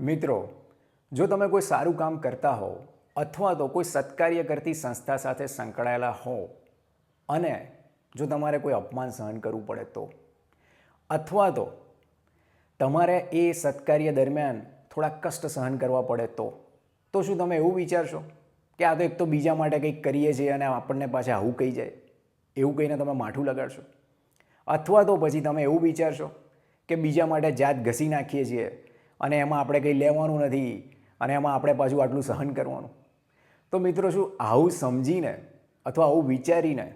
મિત્રો, જો તમે કોઈ સારું કામ કરતા હો અથવા તો કોઈ સત્કાર્ય કરતી સંસ્થા સાથે સંકળાયેલા હો અને જો તમારે કોઈ અપમાન સહન કરવું પડે તો, અથવા તો તમારે એ સત્કાર્ય દરમિયાન થોડા કષ્ટ સહન કરવા પડે તો તો શું તમે એવું વિચારશો કે આ તો એક તો બીજા માટે કંઈક કરીએ છીએ અને આપણને પાછા આવું કહી જાય, એવું કહીને તમે માઠું લગાડશો? અથવા તો પછી તમે એવું વિચારશો કે બીજા માટે જાત ઘસી નાખીએ છીએ અને એમાં આપણે કંઈ લેવાનું નથી અને એમાં આપણે પાછું આટલું સહન કરવાનું. તો મિત્રો શું, આવું સમજીને અથવા આવું વિચારીને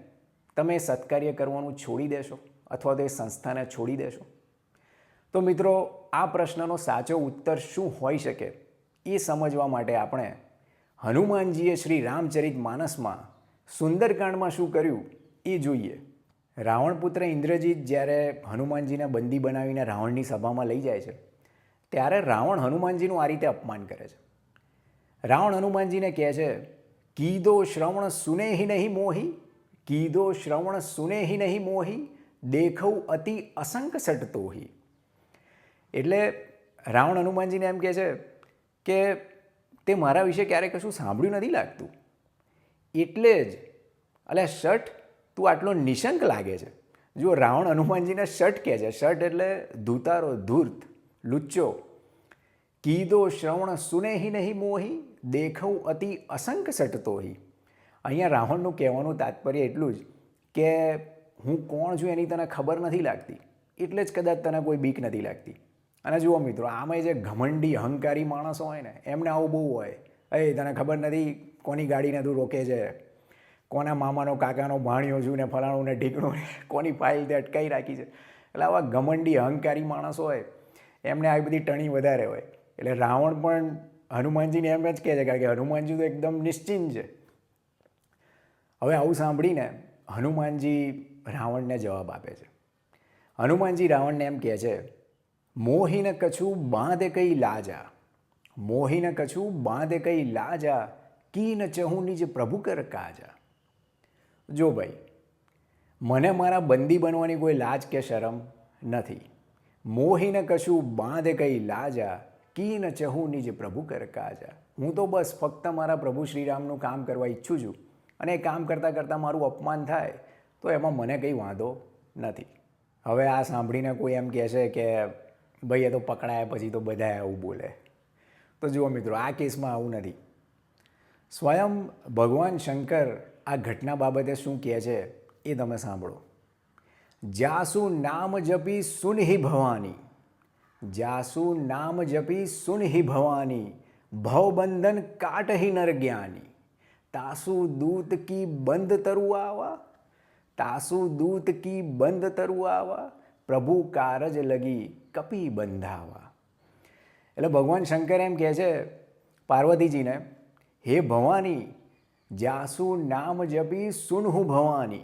તમે સત્કાર્ય કરવાનું છોડી દેશો અથવા તો એ સંસ્થાને છોડી દેશો. તો મિત્રો, આ પ્રશ્નનો સાચો ઉત્તર શું હોઈ શકે એ સમજવા માટે આપણે હનુમાનજીએ શ્રી રામચરિત માનસમાં સુંદરકાંડમાં શું કર્યું એ જોઈએ. રાવણપુત્ર ઇન્દ્રજીત જ્યારે હનુમાનજીને બંદી બનાવીને રાવણની સભામાં લઈ જાય છે ત્યારે રાવણ હનુમાનજીનું આ રીતે અપમાન કરે છે. રાવણ હનુમાનજીને કહે છે, કીધો શ્રવણ સુનેહી નહીં મોહી, કીધો શ્રવણ સુનેહી નહીં મોહી દેખવ અતિ અસંક સટતોહી. એટલે રાવણ હનુમાનજીને એમ કહે છે કે, તે મારા વિશે ક્યારેય કશું સાંભળ્યું નથી લાગતું. એટલે જ, અલે શટ, તું આટલો નિશંક લાગે છે. જો રાવણ હનુમાનજીને શટ કહે છે. શટ એટલે ધૂતારો ધૂર્ત, લુચ્ચો. કીદો શ્રવણ સુનેહી નહીં મોહી દેખવ અતિ અસંક સટતોહી. અહીંયા રાવણનું કહેવાનું તાત્પર્ય એટલું જ કે હું કોણ છું એની તને ખબર નથી લાગતી. એટલે જ કદાચ તને કોઈ બીક નથી લાગતી. અને જુઓ મિત્રો આમાં જે ઘમંડી, અહંકારી માણસો હોય ને, એમને આવું બહુ હોય. એ, તને ખબર નથી કોની ગાડીને તું રોકે છે? કોના મામાનો, કાકાનો ભાણિયો છું ને ફલાણું ને ઢીકણું ને કોની ફાઇલ તે અટકાવી રાખી છે? એટલે આવા ઘમંડી, અહંકારી માણસો હોય, એમને આવી બધી ટણી વધારે હોય. એટલે રાવણ પણ હનુમાનજીને એમ જ કહે છે, કારણ કે હનુમાનજી તો એકદમ નિશ્ચિંત છે. હવે આવું સાંભળીને હનુમાનજી રાવણને જવાબ આપે છે. હનુમાનજી રાવણને એમ કહે છે, મોહીને કછું બાંધે કઈ લાજા? મોહીને કછું બાંધે કઈ લાજા? કીન ચહુની જ પ્રભુ કર કાજા? જો ભાઈ, મને મારા બંદી બનવાની કોઈ લાજ કે શરમ નથી. મોહીને કશું બાંધે કઈ લાજા? કીન ચહુ નિજ પ્રભુ કર કાજા. હું તો બસ ફક્ત મારા પ્રભુ શ્રીરામનું કામ કરવા ઈચ્છું છું અને એ કામ કરતાં કરતાં મારું અપમાન થાય, તો એમાં મને કંઈ વાંધો નથી. હવે આ સાંભળીને કોઈ એમ કહે છે કે, ભાઈ, એ તો પકડાયા, પછી તો બધા આવું બોલે. તો જુઓ મિત્રો, આ કેસમાં આવું નથી. સ્વયં ભગવાન શંકર આ ઘટના બાબતે શું કહે છે એ તમે સાંભળો. જાસુ નામ જપી સુનહિ ભવાની જાસુ નામ જપી સુનહિ ભવાની, ભવબંધન કાટહિ નર જ્ઞાની. તાસુ દૂત કી બંધ તરુ આવા તાસુ દૂત કી બંધ તરુ આવા પ્રભુ કારજ લગી કપી બંધાવા. એટલે ભગવાન શંકર એમ કહે છે, પાર્વતીજીને, હે ભવાની, જાસુ નામ જપી સુનહુ ભવાની,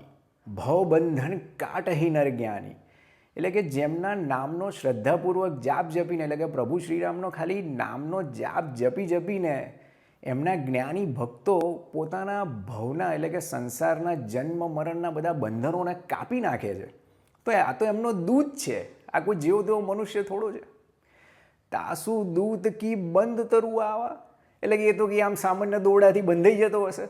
ભવબંધન કાટહી નર જ્ઞાની. એટલે કે જેમના નામનો શ્રદ્ધાપૂર્વક જાપ જપીને, એટલે કે પ્રભુ શ્રીરામનો ખાલી નામનો જાપ જપી જપીને એમના જ્ઞાની ભક્તો પોતાના ભવના, એટલે કે સંસારના જન્મ, મરણના બધા બંધનોને કાપી નાખે છે. તો આ તો એમનો દૂત છે. આ કોઈ જેવો તેવો મનુષ્ય થોડો છે. તાસુ દૂત કી બંધ તરુ આવા? એટલે કે એ તો કે આમ સામાન્ય દોડાથી બંધાઈ જતો હશે.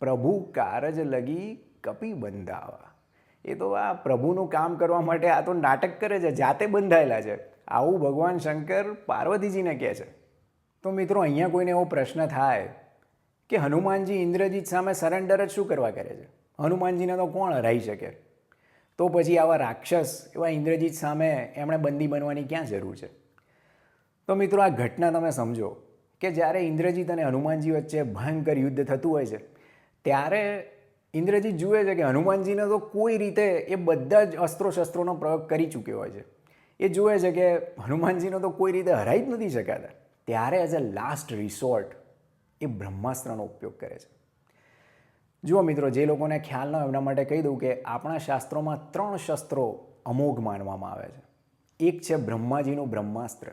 પ્રભુ કારજ લગી કપી બંધાવા. એ તો આ પ્રભુનું કામ કરવા માટે આ તો નાટક કરે છે, જાતે બંધાયેલા છે. આવું ભગવાન શંકર પાર્વતીજીને કહે છે. તો મિત્રો, અહીંયા કોઈને એવો પ્રશ્ન થાય કે હનુમાનજી ઇન્દ્રજીત સામે સરેન્ડર જ શું કરવા કરે છે? હનુમાનજીને તો કોણ હરાઈ શકે? તો પછી આવા રાક્ષસ એવા ઇન્દ્રજીત સામે એમણે બંદી બનવાની ક્યાં જરૂર છે? તો મિત્રો, આ ઘટના તમે સમજો કે જ્યારે ઇન્દ્રજીત અને હનુમાનજી વચ્ચે ભયંકર યુદ્ધ થતું હોય છે, ત્યારે ઇન્દ્રજીત જુએ છે કે હનુમાનજીને તો કોઈ રીતે એ બધા જ અસ્ત્રો શસ્ત્રોનો પ્રયોગ કરી ચૂક્યો હોય છે. એ જુએ છે કે હનુમાનજીનો તો કોઈ રીતે હરાઈ જ નથી શકાતા ત્યારે એઝ અ લાસ્ટ રિસોર્ટ એ બ્રહ્માસ્ત્રનો ઉપયોગ કરે છે. જુઓ મિત્રો, જે લોકોને ખ્યાલ ન હોય એમના માટે કહી દઉં કે આપણા શાસ્ત્રોમાં ત્રણ શસ્ત્રો અમોઘ માનવામાં આવે છે. એક છે બ્રહ્માજીનું બ્રહ્માસ્ત્ર,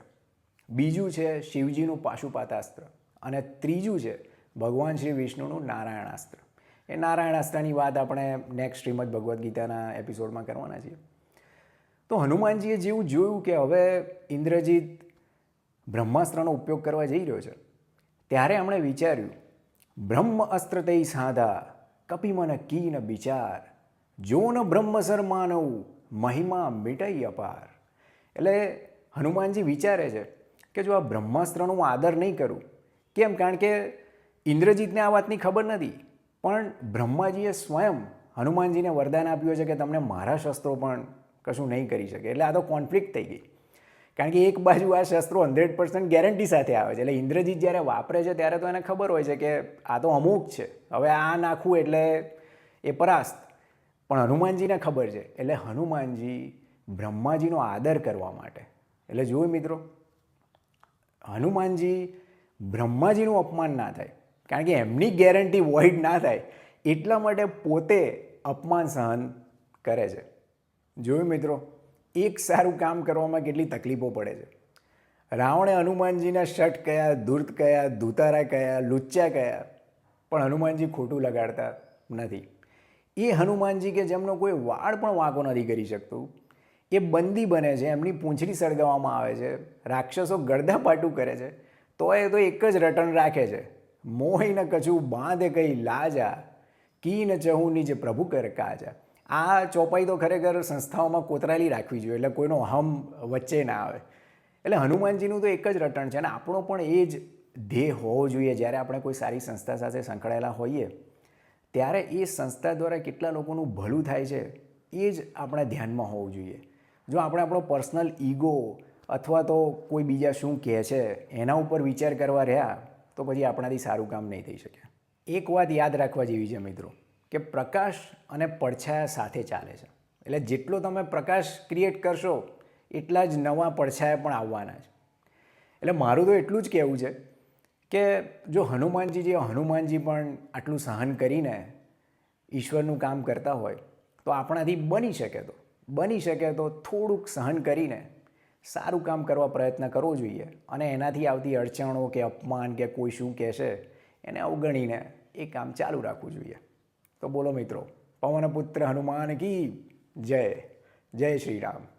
બીજું છે શિવજીનું પાશુપાતાસ્ત્ર અને ત્રીજું છે ભગવાન શ્રી વિષ્ણુનું નારાયણાસ્ત્ર. એ નારાયણાસ્ત્રની વાત આપણે નેક્સ્ટ શ્રીમદ ભગવદ્ ગીતાના એપિસોડમાં કરવાના છીએ. તો હનુમાનજીએ જેવું જોયું કે હવે ઇન્દ્રજીત બ્રહ્માસ્ત્રનો ઉપયોગ કરવા જઈ રહ્યો છે, ત્યારે એમણે વિચાર્યું, બ્રહ્મ અસ્ત્ર તે સાધા, કપી કી કીન બિચાર જો ન બ્રહ્મસર માનવ, મહિમા મિટાઈ અપાર. એટલે હનુમાનજી વિચારે છે કે જો આ બ્રહ્માસ્ત્રનો હું આદર નહીં કરું, કેમ? કારણ કે ઇન્દ્રજીતને આ વાતની ખબર નથી. પણ બ્રહ્માજીએ સ્વયં હનુમાનજીને વરદાન આપ્યું છે કે તમને મારા શસ્ત્રો પણ કશું નહીં કરી શકે. એટલે આ તો કોન્ફ્લિક્ટ થઈ ગઈ. કારણ કે એક બાજુ આ શસ્ત્રો હંડ્રેડ પર્સન્ટ ગેરંટી સાથે આવે છે. એટલે ઇન્દ્રજીત જ્યારે વાપરે છે ત્યારે તો એને ખબર હોય છે કે આ તો અમુક છે. હવે આ નાખવું એટલે એ પરાસ્ત. પણ હનુમાનજીને ખબર છે. એટલે હનુમાનજી બ્રહ્માજીનો આદર કરવા માટે. એટલે જોયું મિત્રો, હનુમાનજી બ્રહ્માજીનું અપમાન ના થાય. કારણ કે એમની ગેરંટી વોઇડ ના થાય, એટલા માટે પોતે અપમાન સહન કરે છે. જોયું મિત્રો? એક સારું કામ કરવામાં કેટલી તકલીફો પડે છે. રાવણે હનુમાનજીના શટ કયા, ધૂર્ત કયા, ધૂતારા કયા, લુચ્ચા કયા, પણ હનુમાનજી ખોટું લગાડતા નથી. એ હનુમાનજી કે જેમનો કોઈ વાળ પણ વાંકો નથી કરી શકતું, એ બંદી બને છે, એમની પૂંછડી સળગાવવામાં આવે છે, રાક્ષસો ગરદાપાટું કરે છે, તો એ તો એક જ રટણ રાખે છે. મોહી ન કછું બાંધે કઈ લાજા કી ન જે પ્રભુ કર કાજા. આ ચોપાઈ તો ખરેખર સંસ્થાઓમાં કોતરાયેલી રાખવી જોઈએ, એટલે કોઈનો હમ વચ્ચે ના આવે. એટલે હનુમાનજીનું તો એક જ રટણ છે, અને આપણો પણ એ જ ધ્યેય હોવો જોઈએ. જ્યારે આપણે કોઈ સારી સંસ્થા સાથે સંકળાયેલા હોઈએ, ત્યારે એ સંસ્થા દ્વારા કેટલા લોકોનું ભલું થાય છે, એ જ આપણા ધ્યાનમાં હોવું જોઈએ. જો આપણે આપણો પર્સનલ ઈગો અથવા તો કોઈ બીજા શું કહે છે, એના ઉપર વિચાર કરવા રહ્યા તો પછી આપણાથી સારું કામ નહીં થઈ શકે. એક વાત યાદ રાખવા જેવી છે મિત્રો, કે પ્રકાશ અને પડછાયા સાથે ચાલે છે. એટલે જેટલો તમે પ્રકાશ ક્રિએટ કરશો, એટલા જ નવા પડછાયા પણ આવવાના છે. એટલે મારું તો એટલું જ કહેવું છે, કે જો હનુમાનજી જે હનુમાનજી પણ આટલું સહન કરીને ઈશ્વરનું કામ કરતા હોય, તો આપણાથી બની શકે તો, બની શકે તો થોડુંક સહન કરીને સારું કામ કરવા પ્રયત્ન કરવો જોઈએ અને એનાથી આવતી અડચણો કે અપમાન કે કોઈ શું કહેશે, એને અવગણીને એ કામ ચાલુ રાખવું જોઈએ. તો બોલો મિત્રો, પવનપુત્ર હનુમાન કી જય? જય શ્રી રામ.